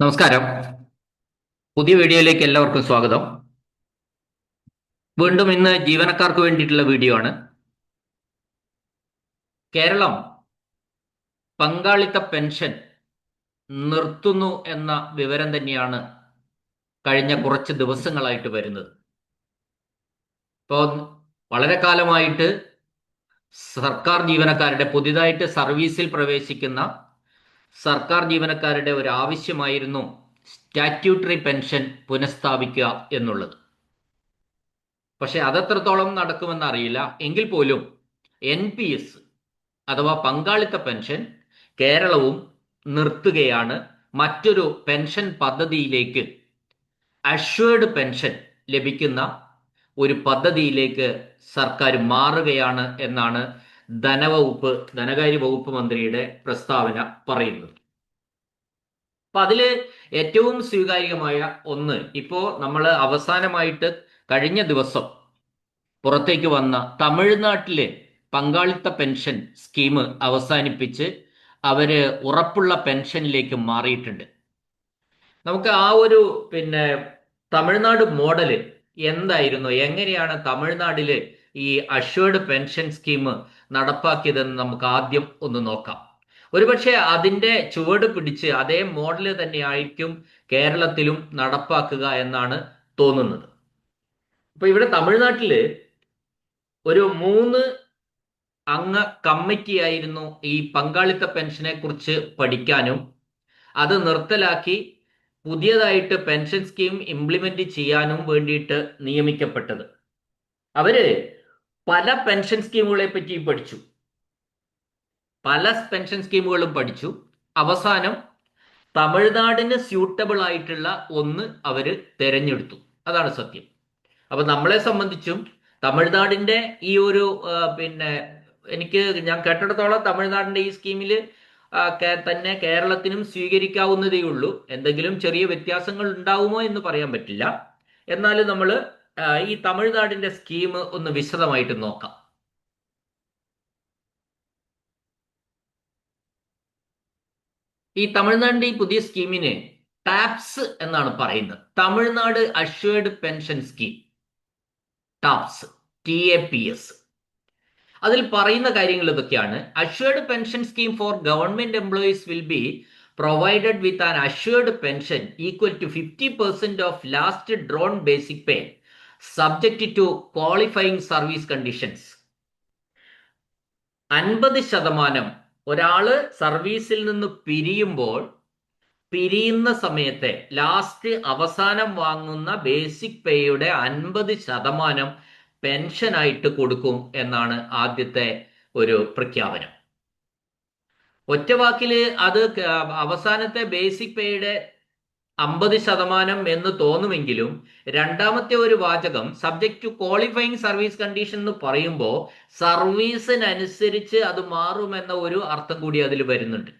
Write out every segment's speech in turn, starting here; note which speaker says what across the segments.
Speaker 1: നമസ്കാരം. പുതിയ വീഡിയോയിലേക്ക് എല്ലാവർക്കും സ്വാഗതം. വീണ്ടും ഇന്ന് ജീവനക്കാർക്ക് വേണ്ടിയിട്ടുള്ള വീഡിയോ ആണ്. കേരളം പങ്കാളിത്ത പെൻഷൻ നിർത്തുന്നു എന്ന വിവരം തന്നെയാണ് കഴിഞ്ഞ കുറച്ച് ദിവസങ്ങളായിട്ട് വരുന്നത്. ഇപ്പോൾ വളരെ കാലമായിട്ട് സർക്കാർ ജീവനക്കാരുടെ പുതിയതായിട്ട് സർവീസിൽ പ്രവേശിക്കുന്ന സർക്കാർ ജീവനക്കാരുടെ ഒരു ആവശ്യമായിരുന്നു സ്റ്റാറ്റ്യൂട്ടറി പെൻഷൻ പുനഃസ്ഥാപിക്കുക എന്നുള്ളത്. പക്ഷെ അതെത്രത്തോളം നടക്കുമെന്ന് അറിയില്ല എങ്കിൽ പോലും എൻ പി എസ് അഥവാ പങ്കാളിത്ത പെൻഷൻ കേരളവും നിർത്തുകയാണ് മറ്റൊരു പെൻഷൻ പദ്ധതിയിലേക്ക്. അഷ്വേർഡ് പെൻഷൻ ലഭിക്കുന്ന ഒരു പദ്ധതിയിലേക്ക് സർക്കാർ മാറുകയാണ് എന്നാണ് ധനവകുപ്പ് ധനകാര്യ വകുപ്പ് മന്ത്രിയുടെ പ്രസ്താവന പറയുന്നത്. അപ്പൊ അതിൽ ഏറ്റവും സ്വീകാര്യമായ ഒന്ന് ഇപ്പോ നമ്മൾ അവസാനമായിട്ട് കഴിഞ്ഞ ദിവസം പുറത്തേക്ക് വന്ന തമിഴ്നാട്ടിലെ പങ്കാളിത്ത പെൻഷൻ സ്കീം അവസാനിപ്പിച്ച് അവർ ഉറപ്പുള്ള പെൻഷനിലേക്ക് മാറിയിട്ടുണ്ട്. നമുക്ക് ആ ഒരു പിന്നെ തമിഴ്നാട് മോഡൽ എന്തായിരുന്നു? എങ്ങനെയാണ് തമിഴ്നാട്ടിൽ ഈ അഷ്വേർഡ് പെൻഷൻ സ്കീം നടപ്പാക്കിയതെന്ന് നമുക്ക് ആദ്യം ഒന്ന് നോക്കാം. ഒരുപക്ഷെ അതിന്റെ ചുവട് പിടിച്ച് അതേ മോഡൽ തന്നെയായിരിക്കും കേരളത്തിലും നടപ്പാക്കുക എന്നാണ് തോന്നുന്നത്. അപ്പൊ ഇവിടെ തമിഴ്നാട്ടിൽ ഒരു മൂന്ന് അംഗ കമ്മിറ്റി ആയിരുന്നു ഈ പങ്കാളിത്ത പെൻഷനെ കുറിച്ച് പഠിക്കാനും അത് നിർത്തലാക്കി പുതിയതായിട്ട് പെൻഷൻ സ്കീം ഇംപ്ലിമെന്റ് ചെയ്യാനും വേണ്ടിയിട്ട് നിയമിക്കപ്പെട്ടത്. അവർ പല പെൻഷൻ സ്കീമുകളെ പറ്റി പഠിച്ചു. പല പെൻഷൻ സ്കീമുകളും പഠിച്ചു. അവസാനം തമിഴ്നാടിന് സ്യൂട്ടബിൾ ആയിട്ടുള്ള ഒന്ന് അവർ തെരഞ്ഞെടുത്തു. അതാണ് സത്യം. അപ്പൊ നമ്മളെ സംബന്ധിച്ചും തമിഴ്നാടിന്റെ ഈ ഒരു പിന്നെ എനിക്ക് ഞാൻ കേട്ടിടത്തോളം തമിഴ്നാടിന്റെ ഈ സ്കീമിൽ തന്നെ കേരളത്തിനും സ്വീകരിക്കാവുന്നതേ ഉള്ളൂ. എന്തെങ്കിലും ചെറിയ വ്യത്യാസങ്ങൾ ഉണ്ടാവുമോ എന്ന് പറയാൻ പറ്റില്ല. എന്നാലും നമ്മൾ ഈ തമിഴ്നാടിന്റെ സ്കീം ഒന്ന് വിശദമായിട്ട് നോക്കാം. ഈ തമിഴ്നാടിന്റെ ഈ പുതിയ സ്കീമിന് ടാപ്സ് എന്നാണ് പറയുന്നത്. Tamil Nadu assured pension scheme TAPS T A P S അതിൽ പറയുന്ന കാര്യങ്ങൾ ഇതൊക്കെയാണ്. Assured pension scheme for government employees will be provided with an assured pension equal to 50% of last drawn basic pay. Subject to qualifying service conditions അൻപത് ശതമാനം ഒരാൾ സർവീസിൽ നിന്ന് പിരിയുമ്പോൾ പിരിയുന്ന സമയത്തെ ലാസ്റ്റ് അവസാനം വാങ്ങുന്ന ബേസിക് പേയുടെ അൻപത് ശതമാനം പെൻഷനായിട്ട് കൊടുക്കും എന്നാണ് ആദ്യത്തെ ഒരു പ്രഖ്യാപനം. ഒറ്റ വാക്കിൽ അത് അവസാനത്തെ ബേസിക് പേയുടെ അമ്പത് ശതമാനം എന്ന് തോന്നുമെങ്കിലും രണ്ടാമത്തെ ഒരു വാചകം subject to qualifying service condition എന്ന് പറയുമ്പോൾ സർവീസിനനുസരിച്ച് അത് മാറുമെന്ന ഒരു അർത്ഥം കൂടി അതിൽ വരുന്നുണ്ട്.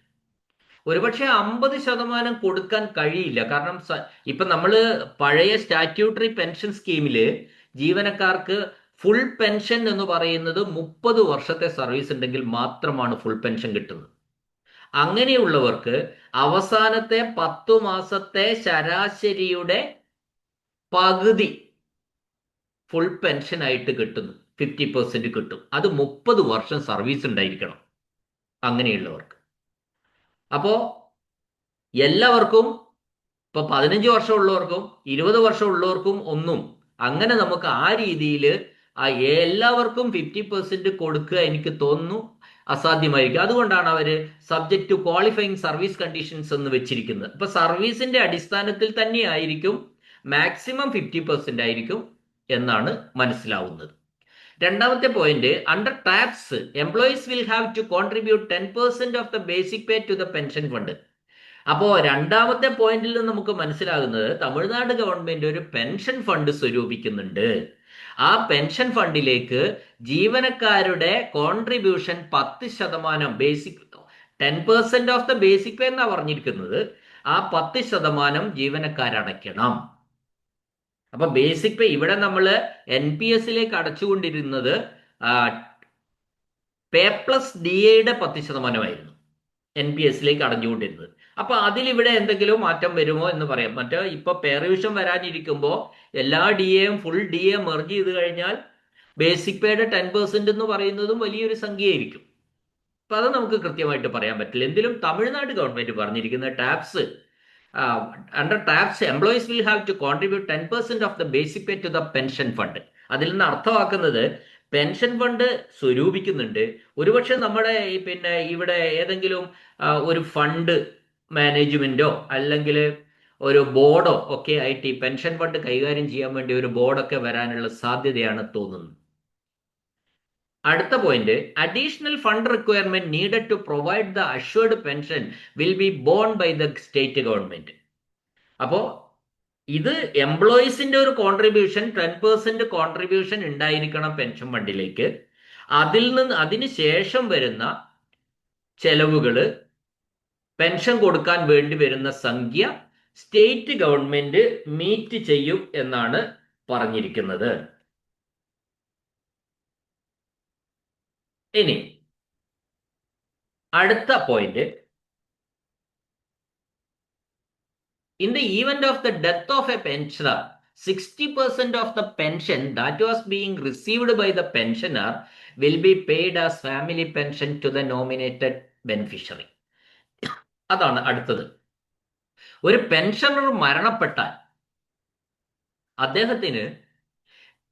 Speaker 1: ഒരുപക്ഷെ അമ്പത് ശതമാനം കൊടുക്കാൻ കഴിയില്ല. കാരണം ഇപ്പൊ നമ്മൾ പഴയ സ്റ്റാറ്റ്യൂട്ടറി പെൻഷൻ സ്കീമിൽ ജീവനക്കാർക്ക് ഫുൾ പെൻഷൻ എന്ന് പറയുന്നത് മുപ്പത് വർഷത്തെ സർവീസ് ഉണ്ടെങ്കിൽ മാത്രമാണ് ഫുൾ പെൻഷൻ കിട്ടുന്നത്. അങ്ങനെയുള്ളവർക്ക് അവസാനത്തെ പത്തു മാസത്തെ ശരാശരിയുടെ പകുതി ഫുൾ പെൻഷൻ ആയിട്ട് കിട്ടുന്നു. ഫിഫ്റ്റി പെർസെന്റ് കിട്ടും. അത് മുപ്പത് വർഷം സർവീസ് ഉണ്ടായിരിക്കണം. അങ്ങനെയുള്ളവർക്ക്. അപ്പോ എല്ലാവർക്കും ഇപ്പൊ പതിനഞ്ച് വർഷം ഉള്ളവർക്കും ഇരുപത് വർഷം ഉള്ളവർക്കും ഒന്നും അങ്ങനെ നമുക്ക് ആ രീതിയിൽ എല്ലാവർക്കും ഫിഫ്റ്റി പെർസെന്റ് കൊടുക്കുക എനിക്ക് തോന്നുന്നു. അസാധ്യമായിരിക്കും. അതുകൊണ്ടാണ് അവർ subject to qualifying service conditions എന്ന് വെച്ചിരിക്കുന്നത്. അപ്പൊ സർവീസിന്റെ അടിസ്ഥാനത്തിൽ തന്നെയായിരിക്കും മാക്സിമം ഫിഫ്റ്റി പെർസെന്റ് ആയിരിക്കും എന്നാണ് മനസ്സിലാവുന്നത്. രണ്ടാമത്തെ point under TAPS employees will have to contribute ten percent of the basic pay to the pension fund അപ്പോ രണ്ടാമത്തെ പോയിന്റിൽ നിന്ന് നമുക്ക് മനസ്സിലാകുന്നത് തമിഴ്നാട് ഗവൺമെന്റ് ഒരു പെൻഷൻ ഫണ്ട് സ്വരൂപിക്കുന്നുണ്ട്. ആ പെൻഷൻ ഫണ്ടിലേക്ക് ജീവനക്കാരുടെ കോൺട്രിബ്യൂഷൻ പത്ത് ശതമാനം basic ten percent of the basic pay എന്നാ പറഞ്ഞിരിക്കുന്നത്. ആ പത്ത് ശതമാനം ജീവനക്കാരടയ്ക്കണം. അപ്പൊ ബേസിക് പേ ഇവിടെ നമ്മൾ എൻ പി എസിലേക്ക് അടച്ചുകൊണ്ടിരുന്നത് പേ പ്ലസ് ഡി എയുടെ പത്ത് ശതമാനമായിരുന്നു. എൻ പി എസിലേക്ക് അടഞ്ഞുകൊണ്ടിരുന്നത്. അപ്പൊ അതിലിവിടെ എന്തെങ്കിലും മാറ്റം വരുമോ എന്ന് പറയാം. മറ്റേ ഇപ്പൊ പേറിവിഷൻ വരാനിരിക്കുമ്പോൾ എല്ലാ ഡി എയും ഫുൾ ഡി എ മെർജ് ചെയ്ത് കഴിഞ്ഞാൽ ബേസിക് പേയുടെ ടെൻ പെർസെന്റ് എന്ന് പറയുന്നതും വലിയൊരു സംഖ്യയായിരിക്കും. അപ്പൊ അത് നമുക്ക് കൃത്യമായിട്ട് പറയാൻ പറ്റില്ല. എന്തിലും തമിഴ്നാട് ഗവൺമെന്റ് പറഞ്ഞിരിക്കുന്ന TAPS under TAPS employees will have to contribute ten percent of the basic pay to the pension fund അതിൽ നിന്ന് അർത്ഥമാക്കുന്നത് പെൻഷൻ ഫണ്ട് സ്വരൂപിക്കുന്നുണ്ട്. ഒരുപക്ഷെ നമ്മുടെ പിന്നെ ഇവിടെ ഏതെങ്കിലും ഒരു ഫണ്ട് മാനേജ്മെന്റോ അല്ലെങ്കിൽ ഒരു ബോർഡോ ഒക്കെ ആയിട്ട് ഈ പെൻഷൻ ഫണ്ട് കൈകാര്യം ചെയ്യാൻ വേണ്ടി ഒരു ബോർഡൊക്കെ വരാനുള്ള സാധ്യതയാണ് തോന്നുന്നത്. അടുത്ത point additional fund requirement needed to provide the assured pension will be borne by the state government അപ്പോ ഇത് എംപ്ലോയീസിന്റെ ഒരു കോൺട്രിബ്യൂഷൻ ടെൻ പെർസെന്റ് കോൺട്രിബ്യൂഷൻ ഉണ്ടായിരിക്കണം പെൻഷൻ ഫണ്ടിലേക്ക് അതിൽ നിന്ന് അതിന് ശേഷം വരുന്ന ചെലവുകൾ പെൻഷൻ കൊടുക്കാൻ വേണ്ടി വരുന്ന സംഖ്യ സ്റ്റേറ്റ് ഗവൺമെന്റ് മീറ്റ് ചെയ്യും എന്നാണ് പറഞ്ഞിരിക്കുന്നത്. ഇനി അടുത്ത point in the event of the death of a pensioner sixty percent of the pension that was being received by the pensioner will be paid as family pension to the nominated beneficiary അതാണ് അടുത്തത്. ഒരു pensioner മരണപ്പെട്ടാൽ അദ്ദേഹത്തിന്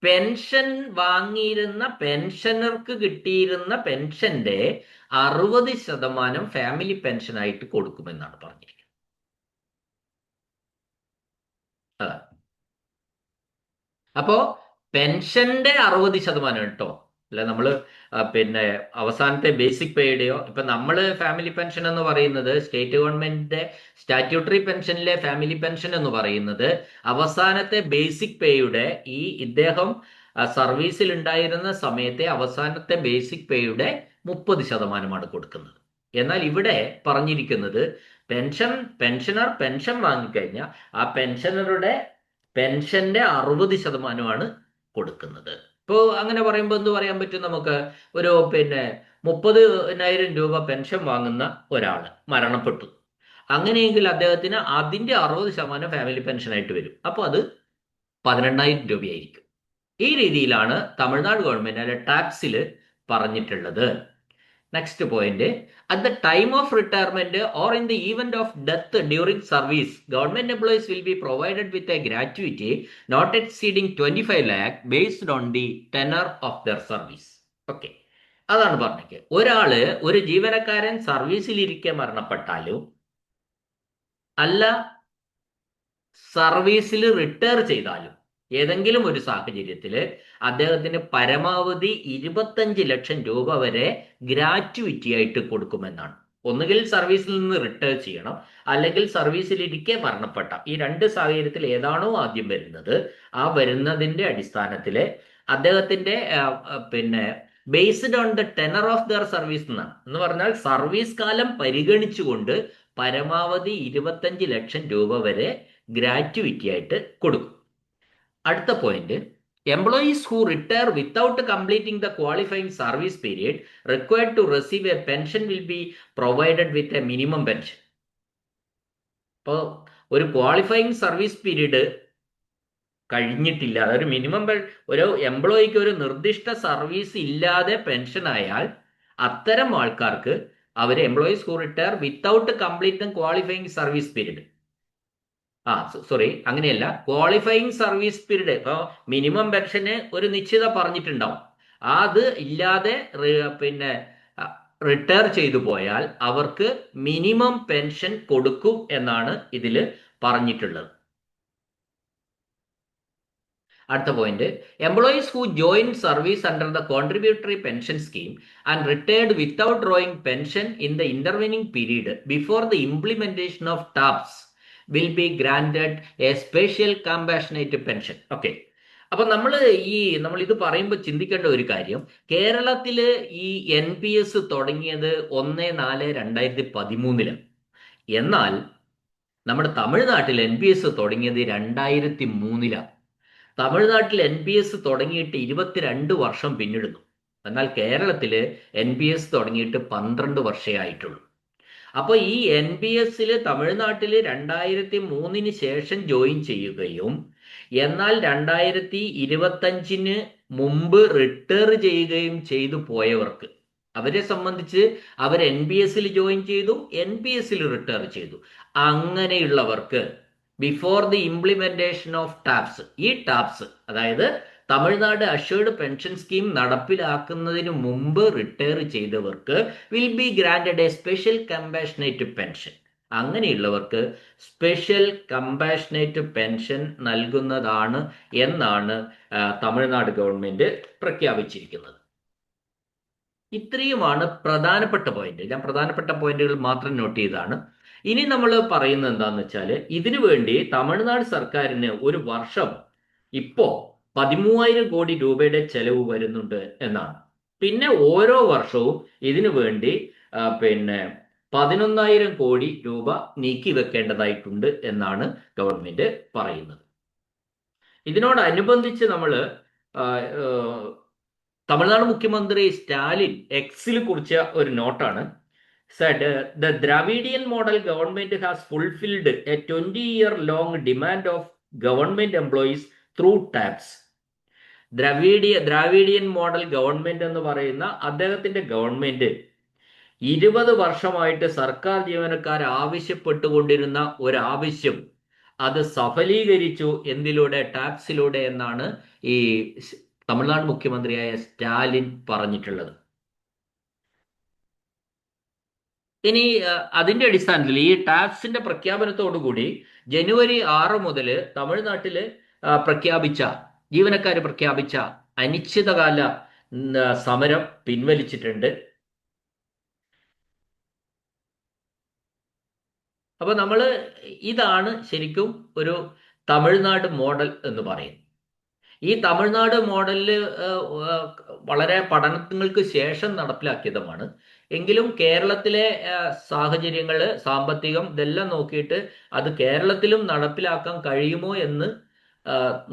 Speaker 1: pension വാങ്ങിയിരുന്ന പെൻഷനർക്ക് കിട്ടിയിരുന്ന പെൻഷന്റെ അറുപത് ശതമാനം family പെൻഷനായിട്ട് കൊടുക്കുമെന്നാണ് പറഞ്ഞിരിക്കുന്നത്. അപ്പോ പെൻഷന്റെ അറുപത് ശതമാനം കേട്ടോ. അല്ല? നമ്മൾ പിന്നെ അവസാനത്തെ ബേസിക് പേയുടെയോ ഇപ്പൊ നമ്മൾ ഫാമിലി പെൻഷൻ എന്ന് പറയുന്നത് സ്റ്റേറ്റ് ഗവൺമെന്റിന്റെ സ്റ്റാറ്റ്യൂട്ടറി പെൻഷനിലെ ഫാമിലി പെൻഷൻ എന്ന് പറയുന്നത് അവസാനത്തെ ബേസിക് പേയുടെ ഈ ഇദ്ദേഹം സർവീസിൽ ഉണ്ടായിരുന്ന സമയത്തെ അവസാനത്തെ ബേസിക് പേയുടെ മുപ്പത് ശതമാനമാണ് കൊടുക്കുന്നത്. എന്നാൽ ഇവിടെ പറഞ്ഞിരിക്കുന്നത് പെൻഷൻ പെൻഷനർ പെൻഷൻ വാങ്ങിക്കഴിഞ്ഞാൽ ആ പെൻഷനറുടെ പെൻഷന്റെ അറുപത് ശതമാനമാണ് കൊടുക്കുന്നത്. ഇപ്പോൾ അങ്ങനെ പറയുമ്പോൾ എന്ത് പറയാൻ പറ്റും നമുക്ക്? ഒരു പിന്നെ മുപ്പതിനായിരം രൂപ പെൻഷൻ വാങ്ങുന്ന ഒരാൾ മരണപ്പെട്ടു. അങ്ങനെയെങ്കിൽ അദ്ദേഹത്തിന് അതിന്റെ അറുപത് ശതമാനം ഫാമിലി പെൻഷനായിട്ട് വരും. അപ്പോൾ അത് പതിനെണ്ണായിരം രൂപയായിരിക്കും. ഈ രീതിയിലാണ് തമിഴ്നാട് ഗവൺമെന്റ് അതിന്റെ ടാക്സിൽ പറഞ്ഞിട്ടുള്ളത്. Next point at the time of retirement or in the event of death during service government employees will be provided with a gratuity not exceeding twenty five lakh based on the tenure of their service okay അതാണ് പറഞ്ഞത്. ഒരാൾ ഒരു ജീവനക്കാരൻ സർവീസിൽ ഇരിക്കെ മരണപ്പെട്ടാലും അല്ല സർവീസിൽ retire ചെയ്താലും ഏതെങ്കിലും ഒരു സാഹചര്യത്തിൽ അദ്ദേഹത്തിന് പരമാവധി ഇരുപത്തഞ്ച് ലക്ഷം രൂപ വരെ ഗ്രാറ്റുവിറ്റി ആയിട്ട് കൊടുക്കുമെന്നാണ്. ഒന്നുകിൽ സർവീസിൽ നിന്ന് റിട്ടേൺ ചെയ്യണം അല്ലെങ്കിൽ സർവീസിലിരിക്കെ മരണപ്പെട്ട. ഈ രണ്ട് സാഹചര്യത്തിൽ ഏതാണോ ആദ്യം വരുന്നത് ആ വരുന്നതിന്റെ അടിസ്ഥാനത്തിൽ അദ്ദേഹത്തിന്റെ പിന്നെ based on the tenure of their service എന്നാണ് എന്ന് പറഞ്ഞാൽ സർവീസ് കാലം പരിഗണിച്ചുകൊണ്ട് പരമാവധി ഇരുപത്തഞ്ച് ലക്ഷം രൂപ വരെ ഗ്രാറ്റുവിറ്റി ആയിട്ട് കൊടുക്കും. അടുത്ത point employees who retire without completing the qualifying service period required to receive a pension will be provided with a minimum pension ഇപ്പോൾ ഒരു ക്വാളിഫൈങ് സർവീസ് പീരീഡ് കഴിഞ്ഞിട്ടില്ല. അതൊരു മിനിമം ഒരു എംപ്ലോയിക്ക് ഒരു നിർദ്ദിഷ്ട സർവീസ് ഇല്ലാതെ പെൻഷൻ ആയാൽ അത്തരം ആൾക്കാർക്ക് അവർ employees who retire without complete qualifying service period ആ സോറി അങ്ങനെയല്ല. ക്വാളിഫയിങ് സർവീസ് പീരീഡ് ഇപ്പോൾ മിനിമം പെൻഷന് ഒരു നിശ്ചിത പറഞ്ഞിട്ടുണ്ടാവും. അത് ഇല്ലാതെ പിന്നെ റിട്ടയർ ചെയ്തു പോയാൽ അവർക്ക് മിനിമം പെൻഷൻ കൊടുക്കും എന്നാണ് ഇതിൽ പറഞ്ഞിട്ടുള്ളത്. അടുത്ത point employees who join service under the contributory pension scheme and retired without drawing pension in the intervening period before the implementation of TAPS will be granted a special compassionate pension okay അപ്പൊ നമ്മൾ ഈ നമ്മൾ ഇത് പറയുമ്പോൾ ചിന്തിക്കേണ്ട ഒരു കാര്യം കേരളത്തിൽ ഈ എൻ പി എസ് തുടങ്ങിയത് ഒന്ന് നാല് രണ്ടായിരത്തി പതിമൂന്നിലാണ്. എന്നാൽ നമ്മുടെ തമിഴ്നാട്ടിൽ എൻ പി എസ് തുടങ്ങിയത് രണ്ടായിരത്തി മൂന്നിലാണ്. തമിഴ്നാട്ടിൽ എൻ പി എസ് തുടങ്ങിയിട്ട് ഇരുപത്തിരണ്ട് വർഷം പിന്നിടുന്നു. എന്നാൽ കേരളത്തിൽ എൻ പി എസ് തുടങ്ങിയിട്ട് പന്ത്രണ്ട് വർഷമേ ആയിട്ടുള്ളൂ. അപ്പോൾ ഈ എൻ പി എസിൽ തമിഴ്നാട്ടിൽ രണ്ടായിരത്തി മൂന്നിന് ശേഷം ജോയിൻ ചെയ്യുകയും എന്നാൽ രണ്ടായിരത്തി ഇരുപത്തഞ്ചിന് മുമ്പ് റിട്ടയർ ചെയ്യുകയും ചെയ്തു പോയവർക്ക്. അവരെ സംബന്ധിച്ച് അവർ എൻ ബി എസിൽ ജോയിൻ ചെയ്തു എൻ പി എസിൽ റിട്ടയർ ചെയ്തു. അങ്ങനെയുള്ളവർക്ക് before the implementation of TAPS ഈ ടാപ്സ് അതായത് തമിഴ്നാട് അഷേർഡ് പെൻഷൻ സ്കീം നടപ്പിലാക്കുന്നതിന് മുമ്പ് റിട്ടയർ ചെയ്തവർക്ക് will be granted a special compassionate pension അങ്ങനെയുള്ളവർക്ക് സ്പെഷ്യൽ കമ്പാഷനേറ്റ് പെൻഷൻ നൽകുന്നതാണ് എന്നാണ് തമിഴ്നാട് ഗവൺമെന്റ് പ്രഖ്യാപിച്ചിരിക്കുന്നത്. ഇത്രയുമാണ് പ്രധാനപ്പെട്ട പോയിന്റ് ഞാൻ പ്രധാനപ്പെട്ട പോയിന്റുകൾ മാത്രം നോട്ട് ചെയ്താണ് ഇനി നമ്മൾ പറയുന്നത് എന്താണെന്ന് വെച്ചാൽ ഇതിനു വേണ്ടി തമിഴ്നാട് സർക്കാരിന് ഒരു വർഷം ഇപ്പോ പതിമൂവായിരം കോടി രൂപയുടെ ചെലവ് വരുന്നുണ്ട് എന്നാണ്. പിന്നെ ഓരോ വർഷവും ഇതിനു വേണ്ടി പിന്നെ പതിനൊന്നായിരം കോടി രൂപ നീക്കി വെക്കേണ്ടതായിട്ടുണ്ട് എന്നാണ് ഗവൺമെന്റ് പറയുന്നത്. ഇതിനോടനുബന്ധിച്ച് നമ്മൾ തമിഴ്നാട് മുഖ്യമന്ത്രി സ്റ്റാലിൻ എക്സിൽ കുറിച്ച ഒരു നോട്ടാണ്. Said the Dravidian model government has fulfilled a twenty year long demand of government employees through TAPS Dravidia Dravidian model government എന്ന് പറയുന്ന അദ്ദേഹത്തിന്റെ ഗവൺമെന്റ് ഇരുപത് വർഷമായിട്ട് സർക്കാർ ജീവനക്കാർ ആവശ്യപ്പെട്ടുകൊണ്ടിരുന്ന ഒരു ആവശ്യം അത് സഫലീകരിച്ചു എന്തിലൂടെ? ടാക്സിലൂടെ എന്നാണ് ഈ തമിഴ്നാട് മുഖ്യമന്ത്രിയായ സ്റ്റാലിൻ പറഞ്ഞിട്ടുള്ളത്. ഇനി അതിന്റെ അടിസ്ഥാനത്തിൽ ഈ ടാക്സിന്റെ പ്രഖ്യാപനത്തോടുകൂടി ജനുവരി ആറ് മുതൽ തമിഴ്നാട്ടിൽ പ്രഖ്യാപിച്ച ജീവനക്കാർ പ്രഖ്യാപിച്ച അനിശ്ചിതകാല സമരം പിൻവലിച്ചിട്ടുണ്ട്. അപ്പൊ നമ്മൾ ഇതാണ് ശരിക്കും ഒരു തമിഴ്നാട് മോഡൽ എന്ന് പറയും ഈ തമിഴ്നാട് മോഡലിൽ വളരെ പഠനങ്ങൾക്ക് ശേഷം നടപ്പിലാക്കിയതുമാണ്. എങ്കിലും കേരളത്തിലെ സാഹചര്യങ്ങൾ സാമ്പത്തികം ഇതെല്ലാം നോക്കിയിട്ട് അത് കേരളത്തിലും നടപ്പിലാക്കാൻ കഴിയുമോ എന്ന്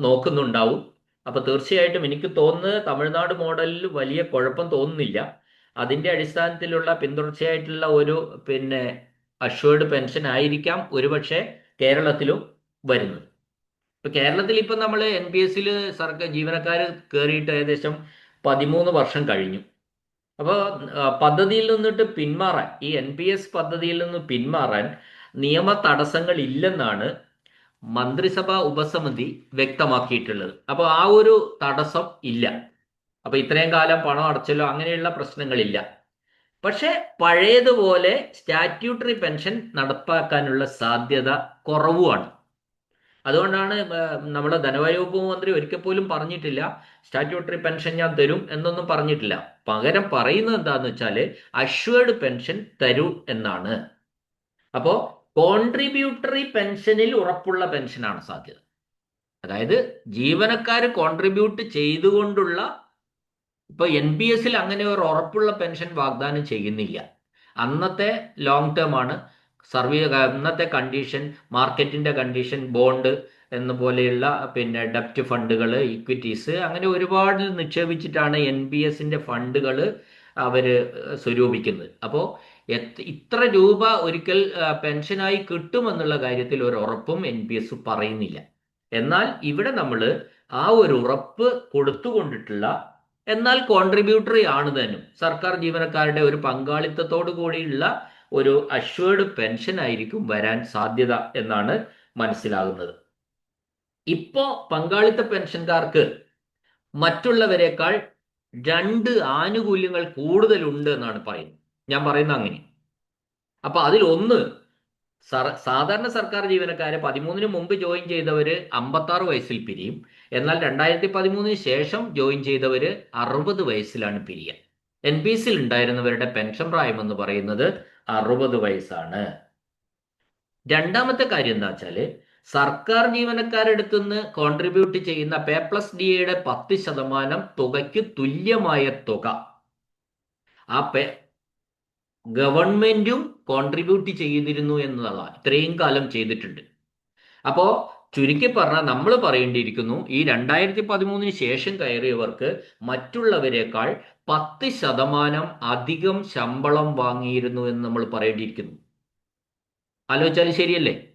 Speaker 1: നോക്കുന്നുണ്ടാവും. അപ്പൊ തീർച്ചയായിട്ടും എനിക്ക് തോന്നുന്നത് തമിഴ്നാട് മോഡലിൽ വലിയ കുഴപ്പം തോന്നുന്നില്ല. അതിന്റെ അടിസ്ഥാനത്തിലുള്ള പിന്തുടർച്ചയായിട്ടുള്ള ഒരു പിന്നെ അഷ്വേർഡ് പെൻഷൻ ആയിരിക്കാം ഒരുപക്ഷെ കേരളത്തിലും വരുന്നത്. ഇപ്പൊ കേരളത്തിൽ ഇപ്പൊ നമ്മൾ എൻ പി എസിൽ സർക്കാർ ജീവനക്കാർ കയറിയിട്ട് ഏകദേശം പതിമൂന്ന് വർഷം കഴിഞ്ഞു. അപ്പോൾ പദ്ധതിയിൽ നിന്നിട്ട് പിന്മാറാൻ ഈ എൻ പി എസ് പദ്ധതിയിൽ നിന്ന് പിന്മാറാൻ നിയമ തടസ്സങ്ങൾ ഇല്ലെന്നാണ് മന്ത്രിസഭാ ഉപസമിതി വ്യക്തമാക്കിയിട്ടുള്ളത്. അപ്പോൾ ആ ഒരു തടസ്സം ഇല്ല. അപ്പൊ ഇത്രയും കാലം പണം അടച്ചല്ലോ അങ്ങനെയുള്ള പ്രശ്നങ്ങളില്ല. പക്ഷെ പഴയതുപോലെ സ്റ്റാറ്റ്യൂട്ടറി പെൻഷൻ നടപ്പാക്കാനുള്ള സാധ്യത കുറവുമാണ്. അതുകൊണ്ടാണ് നമ്മുടെ ധനകാര്യ വകുപ്പ് മന്ത്രി ഒരിക്കൽ പോലും പറഞ്ഞിട്ടില്ല സ്റ്റാറ്റ്യൂട്ടറി പെൻഷൻ ഞാൻ തരും എന്നൊന്നും പറഞ്ഞിട്ടില്ല. പകരം പറയുന്നത് എന്താന്ന് വെച്ചാൽ അഷ്വേർഡ് പെൻഷൻ തരൂ എന്നാണ്. അപ്പോ കോൺട്രിബ്യൂട്ടറി പെൻഷനിൽ ഉറപ്പുള്ള പെൻഷനാണ് സാധ്യത. അതായത് ജീവനക്കാർ കോൺട്രിബ്യൂട്ട് ചെയ്തുകൊണ്ടുള്ള ഇപ്പൊ എൻ പി എസിൽ അങ്ങനെ ഒരു ഉറപ്പുള്ള പെൻഷൻ വാഗ്ദാനം ചെയ്യുന്നില്ല. അന്നത്തെ ലോങ് ടേം ആണ്. സർവീ അന്നത്തെ കണ്ടീഷൻ മാർക്കറ്റിന്റെ കണ്ടീഷൻ ബോണ്ട് എന്ന പോലെയുള്ള പിന്നെ ഡെപ്റ്റ് ഫണ്ടുകൾ ഇക്വിറ്റീസ് അങ്ങനെ ഒരുപാട് നിക്ഷേപിച്ചിട്ടാണ് എൻ പി എസിന്റെ ഫണ്ടുകൾ അവർ സ്വരൂപിക്കുന്നത്. അപ്പോൾ ഇത്ര രൂപ ഒരിക്കൽ പെൻഷനായി കിട്ടുമെന്നുള്ള കാര്യത്തിൽ ഒരു ഉറപ്പും എൻ പി എസ് പറയുന്നില്ല. എന്നാൽ ഇവിടെ നമ്മൾ ആ ഒരു ഉറപ്പ് കൊടുത്തുകൊണ്ടിട്ടുള്ള എന്നാൽ കോൺട്രിബ്യൂട്ടറി ആണ് തന്നും. സർക്കാർ ജീവനക്കാരുടെ ഒരു പങ്കാളിത്തത്തോടു കൂടിയുള്ള ഒരു അഷ്വേർഡ് പെൻഷൻ ആയിരിക്കും വരാൻ സാധ്യത എന്നാണ് മനസ്സിലാകുന്നത്. ഇപ്പോ പങ്കാളിത്ത പെൻഷൻകാർക്ക് മറ്റുള്ളവരെക്കാൾ രണ്ട് ആനുകൂല്യങ്ങൾ കൂടുതലുണ്ട് എന്നാണ് പറയുന്നത്. ഞാൻ പറയുന്ന അങ്ങനെ. അപ്പൊ അതിൽ ഒന്ന് സാധാരണ സർക്കാർ ജീവനക്കാരെ പതിമൂന്നിന് മുമ്പ് ജോയിൻ ചെയ്തവര് അമ്പത്തി ആറ് വയസ്സിൽ പിരിയും. എന്നാൽ രണ്ടായിരത്തി പതിമൂന്നിന് ശേഷം ജോയിൻ ചെയ്തവര് അറുപത് വയസ്സിലാണ് പിരിയുക. എൻ പി സിയിൽ ഉണ്ടായിരുന്നവരുടെ പെൻഷൻ പ്രായം എന്ന് പറയുന്നത് അറുപത് വയസ്സാണ്. രണ്ടാമത്തെ കാര്യം എന്താ വെച്ചാൽ സർക്കാർ ജീവനക്കാരെടുത്തു നിന്ന് കോൺട്രിബ്യൂട്ട് ചെയ്യുന്ന പേ പ്ലസ് ഡി എയുടെ പത്ത് ശതമാനം തുകയ്ക്ക് തുല്യമായ തുക. ആ പേ ഗവൺമെന്റും കോൺട്രിബ്യൂട്ട് ചെയ്തിരുന്നു എന്നതാണ്. ഇത്രയും കാലം ചെയ്തിട്ടുണ്ട്. അപ്പോ ചുരുക്കി പറഞ്ഞാൽ നമ്മൾ പറയേണ്ടിയിരിക്കുന്നു ഈ രണ്ടായിരത്തി പതിമൂന്നിന് ശേഷം കയറിയവർക്ക് മറ്റുള്ളവരെക്കാൾ പത്ത് ശതമാനം അധികം ശമ്പളം വാങ്ങിയിരുന്നു എന്ന് നമ്മൾ പറയേണ്ടിയിരിക്കുന്നു. ആലോചിച്ചാൽ ശരിയല്ലേ?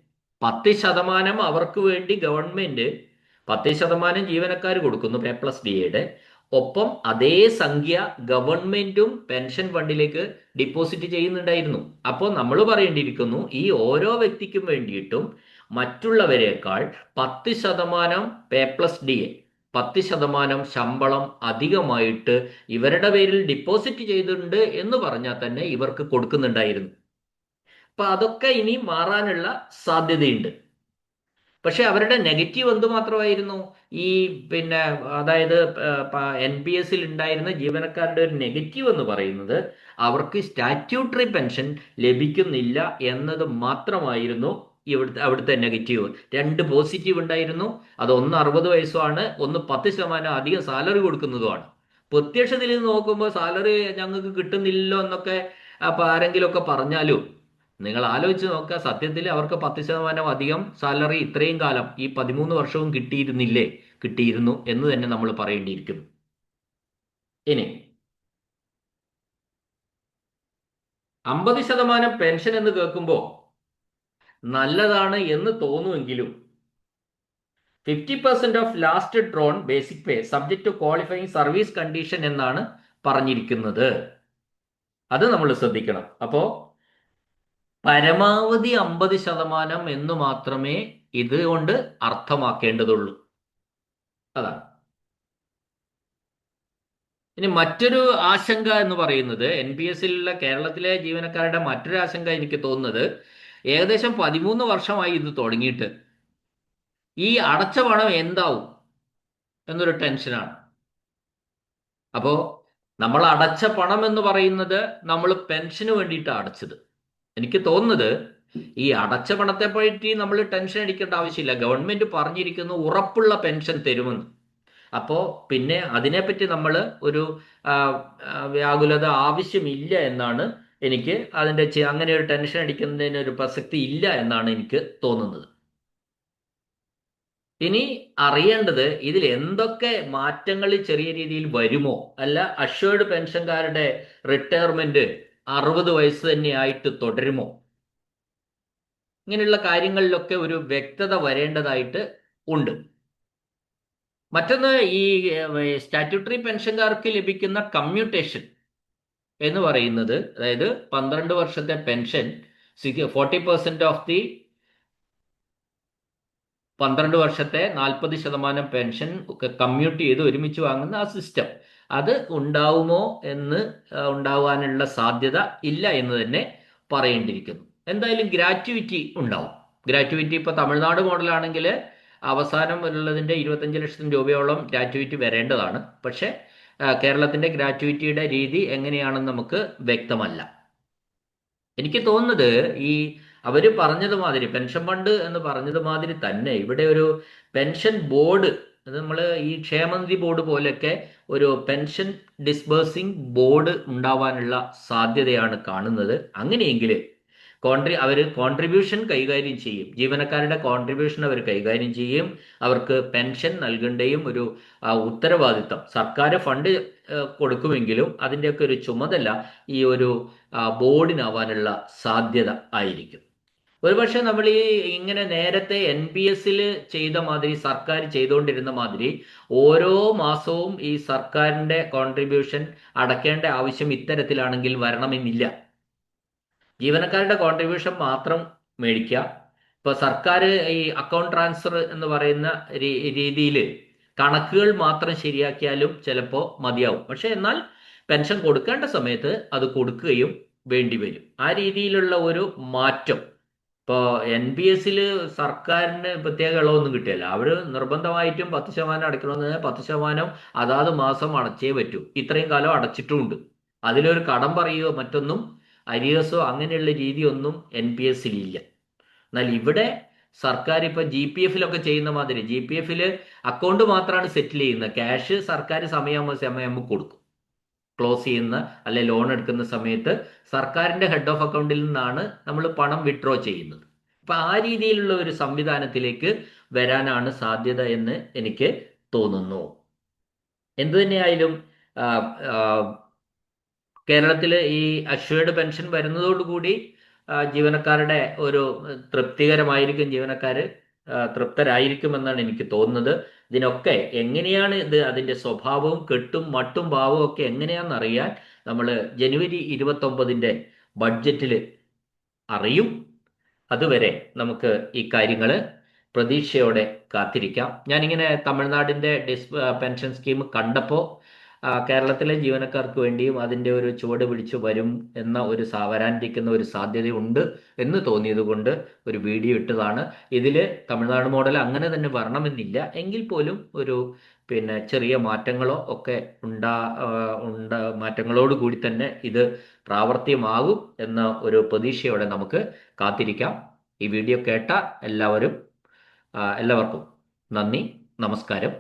Speaker 1: പത്ത് ശതമാനം അവർക്ക് വേണ്ടി ഗവൺമെന്റ് പത്ത് ശതമാനം ജീവനക്കാർ കൊടുക്കുന്നു പേ പ്ലസ് ഡിയുടെ ഒപ്പം അതേ സംഖ്യ ഗവൺമെന്റും പെൻഷൻ ഫണ്ടിലേക്ക് ഡിപ്പോസിറ്റ് ചെയ്യുന്നുണ്ടായിരുന്നു. അപ്പോൾ നമ്മൾ പറയേണ്ടിയിരിക്കുന്നു ഈ ഓരോ വ്യക്തിക്കും വേണ്ടിയിട്ടും മറ്റുള്ളവരെക്കാൾ പത്ത് ശതമാനം പേ പ്ലസ് ഡി എ പത്ത് ശതമാനം ശമ്പളം അധികമായിട്ട് ഇവരുടെ പേരിൽ ഡിപ്പോസിറ്റ് ചെയ്തിട്ടുണ്ട് എന്ന് പറഞ്ഞാൽ തന്നെ ഇവർക്ക് കൊടുക്കുന്നുണ്ടായിരുന്നു. അപ്പൊ അതൊക്കെ ഇനി മാറാനുള്ള സാധ്യതയുണ്ട്. പക്ഷെ അവരുടെ നെഗറ്റീവ് എന്തുമാത്രമായിരുന്നു? ഈ പിന്നെ അതായത് എൻ പി എസിൽ ഉണ്ടായിരുന്ന ജീവനക്കാരുടെ ഒരു നെഗറ്റീവ് എന്ന് പറയുന്നത് അവർക്ക് സ്റ്റാറ്റ്യൂട്ടറി പെൻഷൻ ലഭിക്കുന്നില്ല എന്നത് മാത്രമായിരുന്നു ഇവിടുത്തെ അവിടുത്തെ നെഗറ്റീവ്. രണ്ട് പോസിറ്റീവ് ഉണ്ടായിരുന്നു. അത് ഒന്ന് അറുപത് വയസ്സുമാണ്. ഒന്ന് പത്ത് ശതമാനം അധികം സാലറി കൊടുക്കുന്നതുമാണ്. പ്രത്യക്ഷത്തിൽ നോക്കുമ്പോൾ സാലറി ഞങ്ങൾക്ക് കിട്ടുന്നില്ലല്ലോ എന്നൊക്കെ അപ്പൊ ആരെങ്കിലുമൊക്കെ പറഞ്ഞാലും നിങ്ങൾ ആലോചിച്ച് നോക്കുക സത്യത്തിൽ അവർക്ക് പത്ത് ശതമാനം അധികം സാലറി ഇത്രയും കാലം ഈ പതിമൂന്ന് വർഷവും കിട്ടിയിരുന്നില്ലേ? കിട്ടിയിരുന്നു എന്ന് തന്നെ നമ്മൾ പറയേണ്ടിയിരിക്കുന്നു. ഇനി അമ്പത് ശതമാനം പെൻഷൻ എന്ന് കേൾക്കുമ്പോൾ നല്ലതാണ് എന്ന് തോന്നുമെങ്കിലും fifty percent of last drawn basic pay subject to qualifying service condition എന്നാണ് പറഞ്ഞിരിക്കുന്നത്. അത് നമ്മൾ ശ്രദ്ധിക്കണം. അപ്പോ പരമാവധി അമ്പത് ശതമാനം എന്ന് മാത്രമേ ഇതുകൊണ്ട് അർത്ഥമാക്കേണ്ടതുള്ളൂ. അതാണ് ഇനി മറ്റൊരു ആശങ്ക എന്ന് പറയുന്നത് എൻ പി എസിലുള്ള കേരളത്തിലെ ജീവനക്കാരുടെ മറ്റൊരു ആശങ്ക എനിക്ക് തോന്നുന്നത് ഏകദേശം പതിമൂന്ന് വർഷമായി ഇത് തുടങ്ങിയിട്ട്. ഈ അടച്ച പണം എന്താവും എന്നൊരു ടെൻഷനാണ് അപ്പോ നമ്മൾ അടച്ച പണം എന്ന് പറയുന്നത് നമ്മൾ പെൻഷന് വേണ്ടിയിട്ടാണ് അടച്ചത്. എനിക്ക് തോന്നുന്നത് ഈ അടച്ച പണത്തെ പറ്റി നമ്മൾ ടെൻഷൻ അടിക്കേണ്ട ആവശ്യമില്ല. ഗവൺമെന്റ് പറഞ്ഞിരിക്കുന്നു ഉറപ്പുള്ള പെൻഷൻ തരുമെന്ന്. അപ്പോൾ പിന്നെ അതിനെപ്പറ്റി നമ്മൾ ഒരു വ്യാകുലത ആവശ്യമില്ല എന്നാണ് എനിക്ക് അതിന്റെ അങ്ങനെ ഒരു ടെൻഷൻ അടിക്കുന്നതിന് ഒരു പ്രസക്തി ഇല്ല എന്നാണ് എനിക്ക് തോന്നുന്നത്. ഇനി അറിയേണ്ടത് ഇതിൽ എന്തൊക്കെ മാറ്റങ്ങൾ ചെറിയ രീതിയിൽ വരുമോ? അല്ല അഷ്വേർഡ് പെൻഷൻകാരുടെ റിട്ടയർമെന്റ് അറുപത് വയസ്സ് തന്നെയായിട്ട് തുടരുമോ? ഇങ്ങനെയുള്ള കാര്യങ്ങളിലൊക്കെ ഒരു വ്യക്തത വരേണ്ടതായിട്ട് ഉണ്ട്. മറ്റൊന്ന് ഈ സ്റ്റാറ്റ്യൂട്ടറി പെൻഷൻകാർക്ക് ലഭിക്കുന്ന കമ്മ്യൂട്ടേഷൻ എന്ന് പറയുന്നത് അതായത് പന്ത്രണ്ട് വർഷത്തെ pension forty percent of the പന്ത്രണ്ട് വർഷത്തെ നാൽപ്പത് ശതമാനം പെൻഷൻ കമ്മ്യൂട്ട് ചെയ്ത് ഒരുമിച്ച് വാങ്ങുന്ന ആ സിസ്റ്റം. അത് ഉണ്ടാവുമോ എന്ന് ഉണ്ടാവാനുള്ള സാധ്യത ഇല്ല എന്ന് തന്നെ പറയേണ്ടിയിരിക്കുന്നു. എന്തായാലും ഗ്രാറ്റുവിറ്റി ഉണ്ടാവും. ഗ്രാറ്റുവിറ്റി ഇപ്പോൾ തമിഴ്നാട് മോഡലാണെങ്കിൽ അവസാനം ഉള്ളതിന്റെ ഇരുപത്തഞ്ച് ലക്ഷം രൂപയോളം ഗ്രാറ്റുവിറ്റി വരേണ്ടതാണ്. പക്ഷേ കേരളത്തിന്റെ ഗ്രാറ്റുവിറ്റിയുടെ രീതി എങ്ങനെയാണെന്ന് നമുക്ക് വ്യക്തമല്ല. എനിക്ക് തോന്നുന്നത് ഈ അവർ പറഞ്ഞത് മാതിരി പെൻഷൻ ഫണ്ട് എന്ന് പറഞ്ഞത് മാതിരി തന്നെ ഇവിടെ ഒരു പെൻഷൻ ബോർഡ് അത് നമ്മൾ ഈ ക്ഷേമനിധി ബോർഡ് പോലെയൊക്കെ ഒരു പെൻഷൻ ഡിസ്ബേഴ്സിംഗ് ബോർഡ് ഉണ്ടാവാനുള്ള സാധ്യതയാണ് കാണുന്നത്. അങ്ങനെയെങ്കിൽ കോൺട്രി അവർ കോൺട്രിബ്യൂഷൻ കൈകാര്യം ചെയ്യും. ജീവനക്കാരുടെ കോൺട്രിബ്യൂഷൻ അവർ കൈകാര്യം ചെയ്യും. അവർക്ക് പെൻഷൻ നൽകേണ്ടയും ഒരു ഉത്തരവാദിത്തം. സർക്കാർ ഫണ്ട് കൊടുക്കുമെങ്കിലും അതിന്റെയൊക്കെ ഒരു ചുമതല ഈ ഒരു ബോർഡിനാവാനുള്ള സാധ്യത ആയിരിക്കും. ഒരുപക്ഷെ നമ്മൾ ഈ ഇങ്ങനെ നേരത്തെ എൻ പി എസിൽ ചെയ്ത മാതിരി സർക്കാർ ചെയ്തുകൊണ്ടിരുന്ന മാതിരി ഓരോ മാസവും ഈ സർക്കാരിന്റെ കോൺട്രിബ്യൂഷൻ അടക്കേണ്ട ആവശ്യം ഇത്തരത്തിലാണെങ്കിൽ വരണമെന്നില്ല. ജീവനക്കാരുടെ കോൺട്രിബ്യൂഷൻ മാത്രം മേടിക്കുക. ഇപ്പൊ സർക്കാർ ഈ അക്കൗണ്ട് ട്രാൻസ്ഫർ എന്ന് പറയുന്ന രീതിയിൽ കണക്കുകൾ മാത്രം ശരിയാക്കിയാലും ചിലപ്പോൾ മതിയാവും. പക്ഷെ എന്നാൽ പെൻഷൻ കൊടുക്കേണ്ട സമയത്ത് അത് കൊടുക്കുകയും വേണ്ടി വരും. ആ രീതിയിലുള്ള ഒരു മാറ്റം ഇപ്പോൾ എൻ പി എസിൽ സർക്കാരിന് പ്രത്യേക ഇളവൊന്നും കിട്ടിയല്ല. അവർ നിർബന്ധമായിട്ടും പത്ത് ശതമാനം അടയ്ക്കണമെന്ന് പത്ത് ശതമാനം അതാത് മാസം അടച്ചേ പറ്റൂ. ഇത്രയും കാലം അടച്ചിട്ടുമുണ്ട് അതിലൊരു കടം പറയുകയോ മറ്റൊന്നും അരിയസോ അങ്ങനെയുള്ള രീതിയൊന്നും എൻ പി ഇല്ല എന്നാൽ ഇവിടെ സർക്കാർ ഇപ്പൊ ജി പി എഫിലൊക്കെ ചെയ്യുന്ന മാതിരി ജി പി എഫിൽ അക്കൗണ്ട് മാത്രമാണ് സെറ്റിൽ ചെയ്യുന്നത്. ക്യാഷ് സർക്കാർ സമയമാകുമ്പോൾ സമയമാകുമ്പോൾ കൊടുക്കും. ക്ലോസ് ചെയ്യുന്ന അല്ലെ ലോൺ എടുക്കുന്ന സമയത്ത് സർക്കാരിന്റെ ഹെഡ് ഓഫ് അക്കൗണ്ടിൽ നിന്നാണ് നമ്മൾ പണം വിഡ്രോ ചെയ്യുന്നത്. അപ്പൊ ആ രീതിയിലുള്ള ഒരു സംവിധാനത്തിലേക്ക് വരാനാണ് സാധ്യത എന്ന് എനിക്ക് തോന്നുന്നു. എന്തു തന്നെയായാലും കേരളത്തിൽ ഈ അഷ്വേർഡ് പെൻഷൻ വരുന്നതോടുകൂടി ജീവനക്കാരുടെ ഒരു തൃപ്തികരമായിരിക്കും ജീവനക്കാർ തൃപ്തരായിരിക്കുമെന്നാണ് എനിക്ക് തോന്നുന്നത്. ഇതിനൊക്കെ എങ്ങനെയാണ് ഇത് അതിന്റെ സ്വഭാവവും കെട്ടും മട്ടും ഭാവവും ഒക്കെ എങ്ങനെയാണെന്നറിയാൻ നമ്മൾ ജനുവരി ഇരുപത്തൊമ്പതിന്റെ ബഡ്ജറ്റിൽ അറിയും. അതുവരെ നമുക്ക് ഈ കാര്യങ്ങൾ പ്രതീക്ഷയോടെ കാത്തിരിക്കാം. ഞാനിങ്ങനെ തമിഴ്നാടിന്റെ ഡിസ് പെൻഷൻ സ്കീം കണ്ടപ്പോൾ കേരളത്തിലെ ജീവനക്കാർക്ക് വേണ്ടിയും അതിന്റെ ഒരു ചുവട് പിടിച്ചു വരും എന്ന ഒരു സാവരാനിരിക്കുന്ന ഒരു സാധ്യതയുണ്ട് എന്ന് തോന്നിയത് കൊണ്ട് ഒരു വീഡിയോ ഇട്ടതാണ്. ഇതിൽ തമിഴ്നാട് മോഡൽ അങ്ങനെ തന്നെ വരണമെന്നില്ല. എങ്കിൽ പോലും ഒരു പിന്നെ ചെറിയ മാറ്റങ്ങളോ ഒക്കെ ഉണ്ടാ ഉണ്ട മാറ്റങ്ങളോട് കൂടി തന്നെ ഇത് പ്രാവർത്തികമാകും എന്ന ഒരു പ്രതീക്ഷയോടെ നമുക്ക് കാത്തിരിക്കാം. ഈ വീഡിയോ കേട്ട എല്ലാവരും എല്ലാവർക്കും നന്ദി നമസ്കാരം.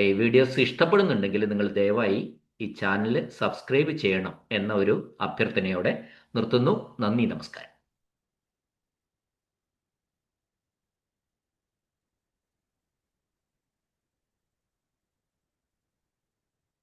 Speaker 1: ഈ വീഡിയോസ് ഇഷ്ടപ്പെടുന്നുണ്ടെങ്കിൽ നിങ്ങൾ ദയവായി ഈ ചാനൽ സബ്സ്ക്രൈബ് ചെയ്യണം എന്ന ഒരു അഭ്യർത്ഥനയോടെ നിർത്തുന്നു. നന്ദി നമസ്കാരം.